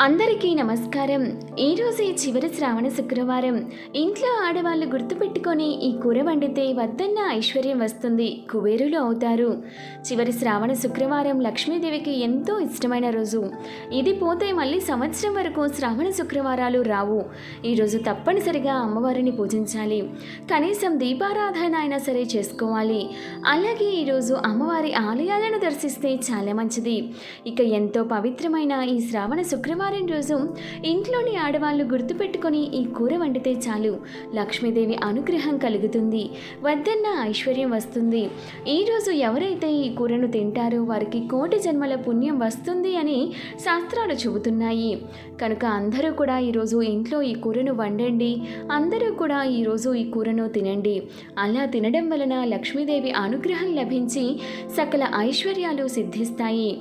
అందరికీ నమస్కారం. ఈరోజు ఈ చివరి శ్రావణ శుక్రవారం. ఇంట్లో ఆడవాళ్ళు గుర్తుపెట్టుకొని ఈ కూర వండితే వద్దన్న ఐశ్వర్యం వస్తుంది. కుబేరులు అవుతారు. చివరి శ్రావణ శుక్రవారం లక్ష్మీదేవికి ఎంతో ఇష్టమైన రోజు. ఇది పోతే మళ్ళీ సంవత్సరం వరకు శ్రావణ శుక్రవారాలు రావు. ఈరోజు తప్పనిసరిగా అమ్మవారిని పూజించాలి. కనీసం దీపారాధన అయినా సరే చేసుకోవాలి. అలాగే ఈరోజు అమ్మవారి ఆలయాలను దర్శిస్తే చాలా మంచిది. ఇక ఎంతో పవిత్రమైన ఈ శ్రావణ శుక్రవారం రోజు ఇంట్లోని ఆడవాళ్ళు గుర్తుపెట్టుకొని ఈ కూర వండితే చాలు. లక్ష్మీదేవి అనుగ్రహం కలుగుతుంది. వద్దన్న ఐశ్వర్యం వస్తుంది. ఈరోజు ఎవరైతే ఈ కూరను తింటారో వారికి కోటి జన్మల పుణ్యం వస్తుంది అని శాస్త్రాలు చెబుతున్నాయి. కనుక అందరూ కూడా ఈరోజు ఇంట్లో ఈ కూరను వండండి. అందరూ కూడా ఈరోజు ఈ కూరను తినండి. అలా తినడం వలన లక్ష్మీదేవి అనుగ్రహం లభించి సకల ఐశ్వర్యాలు సిద్ధిస్తాయి.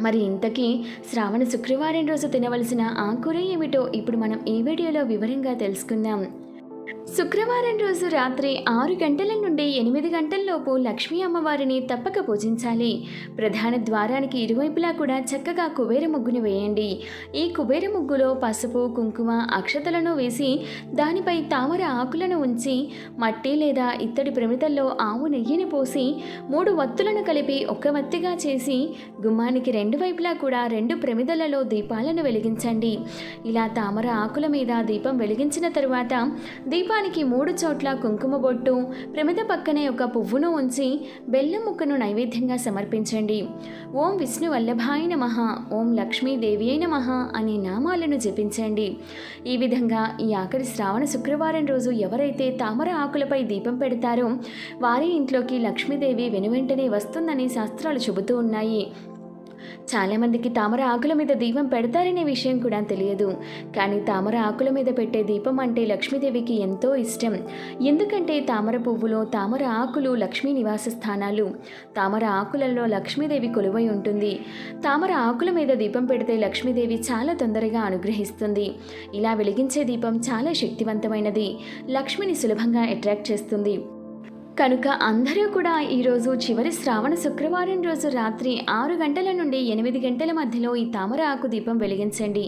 మరి ఇంతకీ శ్రావణ శుక్రవారం రోజు తినవలసిన ఆ కూర ఏమిటో ఇప్పుడు మనం ఈ వీడియోలో వివరంగా తెలుసుకుందాం. శుక్రవారం రోజు రాత్రి ఆరు గంటల నుండి ఎనిమిది గంటల్లోపు లక్ష్మీ అమ్మవారిని తప్పక పూజించాలి. ప్రధాన ద్వారానికి ఇరువైపులా కూడా చక్కగా కుబేర ముగ్గును వేయండి. ఈ కుబేర ముగ్గులో పసుపు కుంకుమ అక్షతలను వేసి దానిపై తామర ఆకులను ఉంచి మట్టి లేదా ఇత్తడి ప్రమిదల్లో ఆవు నెయ్యిని పోసి మూడు వత్తులను కలిపి ఒక్క వత్తిగా చేసి గుమ్మానికి రెండు వైపులా కూడా రెండు ప్రమిదలలో దీపాలను వెలిగించండి. ఇలా తామర ఆకుల మీద దీపం వెలిగించిన తరువాత కుంకుమానికి మూడు చోట్ల కుంకుమ బొట్టు ప్రమిద పక్కనే ఒక పువ్వును ఉంచి బెల్లం ముక్కను నైవేద్యంగా సమర్పించండి. ఓం విష్ణు వల్లభాయ నమః ఓం లక్ష్మీదేవి నమః అనే నామాలను జపించండి. ఈ విధంగా ఈ ఆఖరి శ్రావణ శుక్రవారం రోజు ఎవరైతే తామర ఆకులపై దీపం పెడతారో వారి ఇంట్లోకి లక్ష్మీదేవి వెనువెంటనే వస్తుందని శాస్త్రాలు చెబుతూ ఉన్నాయి. చాలామందికి తామర ఆకుల మీద దీపం పెడతారనే విషయం కూడా తెలియదు. కానీ తామర ఆకుల మీద పెట్టే దీపం అంటే లక్ష్మీదేవికి ఎంతో ఇష్టం. ఎందుకంటే తామర పువ్వులో తామర ఆకులు లక్ష్మీ నివాస స్థానాలు. తామర ఆకులలో లక్ష్మీదేవి కొలువై ఉంటుంది. తామర ఆకుల మీద దీపం పెడితే లక్ష్మీదేవి చాలా తొందరగా అనుగ్రహిస్తుంది. ఇలా వెలిగించే దీపం చాలా శక్తివంతమైనది. లక్ష్మిని సులభంగా అట్రాక్ట్ చేస్తుంది. కనుక అందరూ కూడా ఈరోజు చివరి శ్రావణ శుక్రవారం రోజు రాత్రి ఆరు గంటల నుండి ఎనిమిది గంటల మధ్యలో ఈ తామర ఆకు దీపం వెలిగించండి.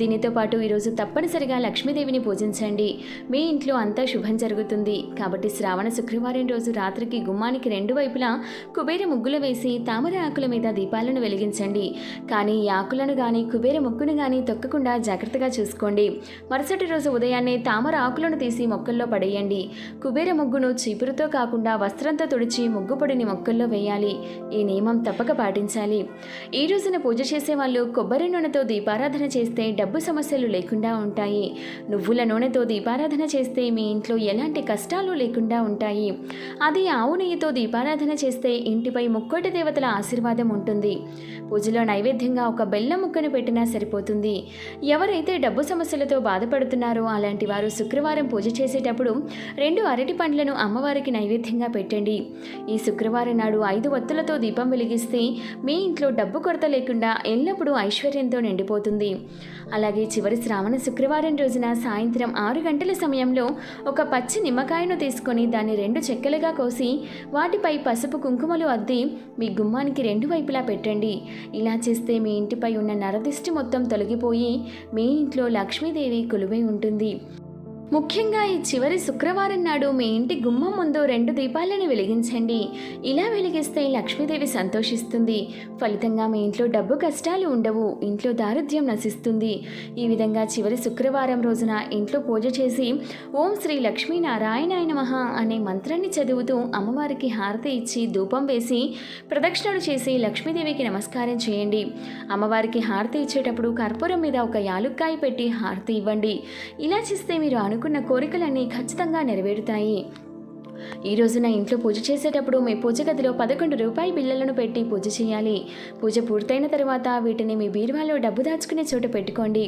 దీనితో పాటు ఈరోజు తప్పనిసరిగా లక్ష్మీదేవిని పూజించండి. మీ ఇంట్లో అంతా శుభం జరుగుతుంది. కాబట్టి శ్రావణ శుక్రవారం రోజు రాత్రికి గుమ్మానికి రెండు వైపులా కుబేర ముగ్గులు వేసి తామర ఆకుల మీద దీపాలను వెలిగించండి. కానీ ఈ ఆకులను కానీ కుబేర ముగ్గును కానీ తొక్కకుండా జాగ్రత్తగా చూసుకోండి. మరుసటి రోజు ఉదయాన్నే తామర ఆకులను తీసి మొక్కల్లో పడేయండి. కుబేర ముగ్గును చీపురుతో కాకుండా వస్త్రంతో తుడిచి ముగ్గుపొడిని మొక్కల్లో వేయాలి. ఈ నియమం తప్పక పాటించాలి. ఈ రోజున పూజ చేసే వాళ్ళు కొబ్బరి నూనెతో దీపారాధన చేస్తే డబ్బు సమస్యలు లేకుండా ఉంటాయి. నువ్వుల నూనెతో దీపారాధన చేస్తే మీ ఇంట్లో ఎలాంటి కష్టాలు లేకుండా ఉంటాయి. అది ఆవు నెయ్యితో దీపారాధన చేస్తే ఇంటిపై ముక్కోటి దేవతల ఆశీర్వాదం ఉంటుంది. పూజలో నైవేద్యంగా ఒక బెల్లం ముక్కను పెట్టినా సరిపోతుంది. ఎవరైతే డబ్బు సమస్యలతో బాధపడుతున్నారో అలాంటి వారు శుక్రవారం పూజ చేసేటప్పుడు రెండు అరటి పండ్లను అమ్మవారికి నైవేద్యంగా పెట్టండి. ఈ శుక్రవారం నాడు ఐదు వత్తులతో దీపం వెలిగిస్తే మీ ఇంట్లో డబ్బు కొరత లేకుండా ఎల్లప్పుడూ ఐశ్వర్యంతో నిండిపోతుంది. అలాగే చివరి శ్రావణ శుక్రవారం రోజున సాయంత్రం ఆరు గంటల సమయంలో ఒక పచ్చి నిమ్మకాయను తీసుకొని దాన్ని రెండు చెక్కలుగా కోసి వాటిపై పసుపు కుంకుమలు అద్ది మీ గుమ్మానికి రెండు వైపులా పెట్టండి. ఇలా చేస్తే మీ ఇంటిపై ఉన్న నరదిష్టి మొత్తం తొలగిపోయి మీ ఇంట్లో లక్ష్మీదేవి కొలువై ఉంటుంది. ముఖ్యంగా ఈ చివరి శుక్రవారం నాడు మీ ఇంటి గుమ్మం ముందు రెండు దీపాలను వెలిగించండి. ఇలా వెలిగిస్తే లక్ష్మీదేవి సంతోషిస్తుంది. ఫలితంగా మీ ఇంట్లో డబ్బు కష్టాలు ఉండవు. ఇంట్లో దారిద్ర్యం నశిస్తుంది. ఈ విధంగా చివరి శుక్రవారం రోజున ఇంట్లో పూజ చేసి ఓం శ్రీ లక్ష్మీనారాయణాయ నమః అనే మంత్రాన్ని చదువుతూ అమ్మవారికి హారతి ఇచ్చి ధూపం వేసి ప్రదక్షిణలు చేసి లక్ష్మీదేవికి నమస్కారం చేయండి. అమ్మవారికి హారతి ఇచ్చేటప్పుడు కర్పూరం మీద ఒక యాలుక్కాయ పెట్టి హారతి ఇవ్వండి. ఇలా చేస్తే మీరు అనుకున్న కోరికలన్నీ ఖచ్చితంగా నెరవేరుతాయి. ఈ రోజున ఇంట్లో పూజ చేసేటప్పుడు మీ పూజ గదిలో పదకొండు రూపాయి బిళ్ళలను పెట్టి పూజ చేయాలి. పూజ పూర్తయిన తర్వాత వీటిని మీ బీరువాలో డబ్బు దాచుకునే చోట పెట్టుకోండి.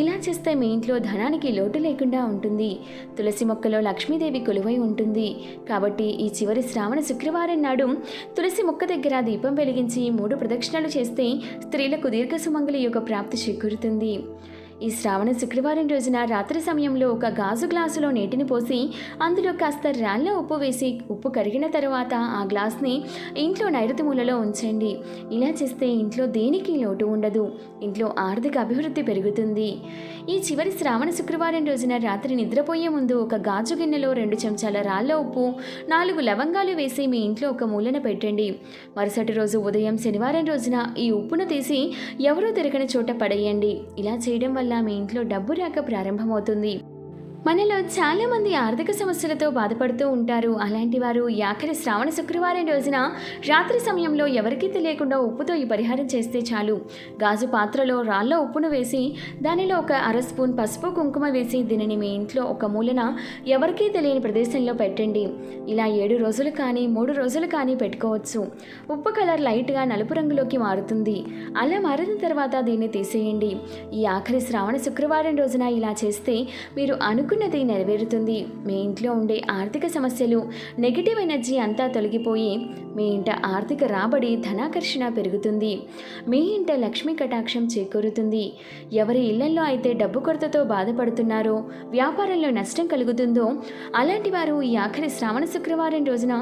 ఇలా చేస్తే మీ ఇంట్లో ధనానికి లోటు లేకుండా ఉంటుంది. తులసి మొక్కలో లక్ష్మీదేవి కొలువై ఉంటుంది. కాబట్టి ఈ చివరి శ్రావణ శుక్రవారం నాడు తులసి మొక్క దగ్గర దీపం వెలిగించి మూడు ప్రదక్షిణలు చేస్తే స్త్రీలకు దీర్ఘ సుమంగళి యొక్క ప్రాప్తి చేకూరుతుంది. ఈ శ్రావణ శుక్రవారం రోజున రాత్రి సమయంలో ఒక గాజు గ్లాసులో నీటిని పోసి అందులో కాస్త రాళ్ళ ఉప్పు వేసి ఉప్పు కరిగిన తర్వాత ఆ గ్లాస్ని ఇంట్లో నైరుతి మూలలో ఉంచండి. ఇలా చేస్తే ఇంట్లో దేనికి లోటు ఉండదు. ఇంట్లో ఆర్థిక అభివృద్ధి పెరుగుతుంది. ఈ చివరి శ్రావణ శుక్రవారం రోజున రాత్రి నిద్రపోయే ముందు ఒక గాజు గిన్నెలో రెండు చెంచాల రాళ్ళ ఉప్పు నాలుగు లవంగాలు వేసి మీ ఇంట్లో ఒక మూలన పెట్టండి. మరుసటి రోజు ఉదయం శనివారం రోజున ఈ ఉప్పును తీసి ఎవరూ తిరగని చోట పడేయండి. ఇలా చేయడం వల్ల మీ ఇంట్లో డబ్బు రాక ప్రారంభమవుతుంది. మనలో చాలామంది ఆర్థిక సమస్యలతో బాధపడుతూ ఉంటారు. అలాంటి వారు ఈ ఆఖరి శ్రావణ శుక్రవారం రోజున రాత్రి సమయంలో ఎవరికీ తెలియకుండా ఉప్పుతో ఈ పరిహారం చేస్తే చాలు. గాజు పాత్రలో రాళ్ళ ఉప్పును వేసి దానిలో ఒక అర స్పూన్ పసుపు కుంకుమ వేసి దీనిని మీ ఇంట్లో ఒక మూలన ఎవరికీ తెలియని ప్రదేశంలో పెట్టండి. ఇలా ఏడు రోజులు కానీ మూడు రోజులు కానీ పెట్టుకోవచ్చు. ఉప్పు కలర్ లైట్గా నలుపు రంగులోకి మారుతుంది. అలా మారిన తర్వాత దీన్ని తీసేయండి. ఈ ఆఖరి శ్రావణ శుక్రవారం రోజున ఇలా చేస్తే మీరు అనుకున్నది నెరవేరుతుంది. మీ ఇంట్లో ఉండే ఆర్థిక సమస్యలు నెగిటివ్ ఎనర్జీ అంతా తొలగిపోయి మీ ఇంట ఆర్థిక రాబడి ధనాకర్షణ పెరుగుతుంది. మీ ఇంట లక్ష్మీ కటాక్షం చేకూరుతుంది. ఎవరి ఇళ్ళలో అయితే డబ్బు కొరతతో బాధపడుతున్నారో వ్యాపారంలో నష్టం కలుగుతుందో అలాంటి వారు ఈ ఆఖరి శ్రావణ శుక్రవారం రోజున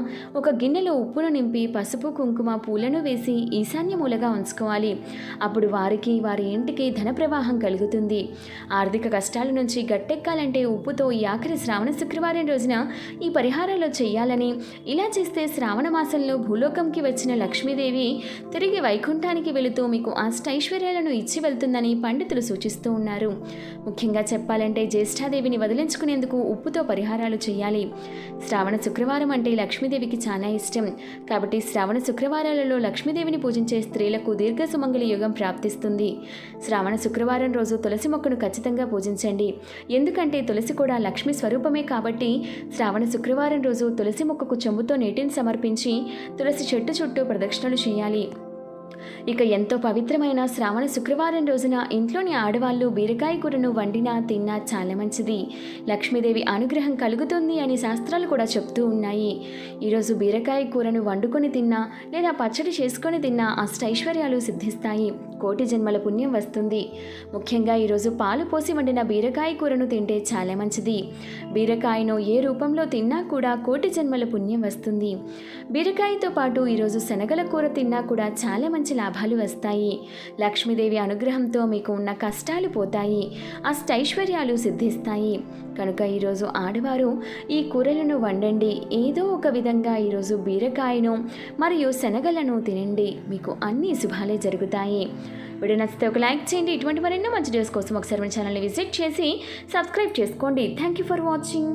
ఒక గిన్నెలో ఉప్పును నింపి పసుపు కుంకుమ పూలను వేసి ఈశాన్య మూలగా ఉంచుకోవాలి. అప్పుడు వారికి వారి ఇంటికి ధన ప్రవాహం కలుగుతుంది. ఆర్థిక కష్టాల నుంచి గట్టెక్కాలంటే ఉప్పుతో ఈ ఆఖరి శ్రావణ శుక్రవారం రోజున ఈ పరిహారాలు చేయాలని. ఇలా చేస్తే శ్రావణ మాసంలో భూలోకంకి వచ్చిన లక్ష్మీదేవి తిరిగి వైకుంఠానికి వెళుతూ మీకు అష్టైశ్వర్యాలను ఇచ్చి వెళ్తుందని పండితులు సూచిస్తూ ఉన్నారు. ముఖ్యంగా చెప్పాలంటే జ్యేష్ఠాదేవిని వదిలించుకునేందుకు ఉప్పుతో పరిహారాలు చేయాలి. శ్రావణ శుక్రవారం అంటే లక్ష్మీదేవికి చాలా ఇష్టం. కాబట్టి శ్రావణ శుక్రవారాలలో లక్ష్మీదేవిని పూజించే స్త్రీలకు దీర్ఘ సుమంగళి యుగం ప్రాప్తిస్తుంది. శ్రావణ శుక్రవారం రోజు తులసి మొక్కను ఖచ్చితంగా పూజించండి. ఎందుకంటే తులసి తులసి కూడా లక్ష్మి స్వరూపమే కాబట్టి శ్రావణ శుక్రవారం రోజు తులసి మొక్కకు చెంబుతో నీటిని సమర్పించి తులసి చెట్టు చుట్టూ ప్రదక్షిణలు చేయాలి. ఇక ఎంతో పవిత్రమైన శ్రావణ శుక్రవారం రోజున ఇంట్లోని ఆడవాళ్ళు బీరకాయ కూరను వండినా తిన్నా చాలా మంచిది. లక్ష్మీదేవి అనుగ్రహం కలుగుతుంది అని శాస్త్రాలు కూడా చెప్తూ ఉన్నాయి. ఈరోజు బీరకాయ కూరను వండుకొని తిన్నా లేదా పచ్చడి చేసుకొని తిన్నా అష్టైశ్వర్యాలు సిద్ధిస్తాయి. కోటి జన్మల పుణ్యం వస్తుంది. ముఖ్యంగా ఈరోజు పాలు పోసి వండిన బీరకాయ కూరను తింటే చాలా మంచిది. బీరకాయను ఏ రూపంలో తిన్నా కూడా కోటి జన్మల పుణ్యం వస్తుంది. బీరకాయతో పాటు ఈరోజు శనగల కూర తిన్నా కూడా చాలా మంచి లాభాలు వస్తాయి. లక్ష్మీదేవి అనుగ్రహంతో మీకు ఉన్న కష్టాలు పోతాయి. అష్టైశ్వర్యాలు సిద్ధిస్తాయి. కనుక ఈరోజు ఆడవారు ఈ కూరలను వండండి. ఏదో ఒక విధంగా ఈరోజు బీరకాయను మరియు శనగలను తినండి. మీకు అన్ని శుభాలే జరుగుతాయి. వీడియో నచ్చితే ఒక లైక్ చేయండి. ఇటువంటి మరెన్నో మంచి డేస్ కోసం ఒకసారి మన ఛానల్ని విజిట్ చేసి సబ్స్క్రైబ్ చేసుకోండి. Thank you for watching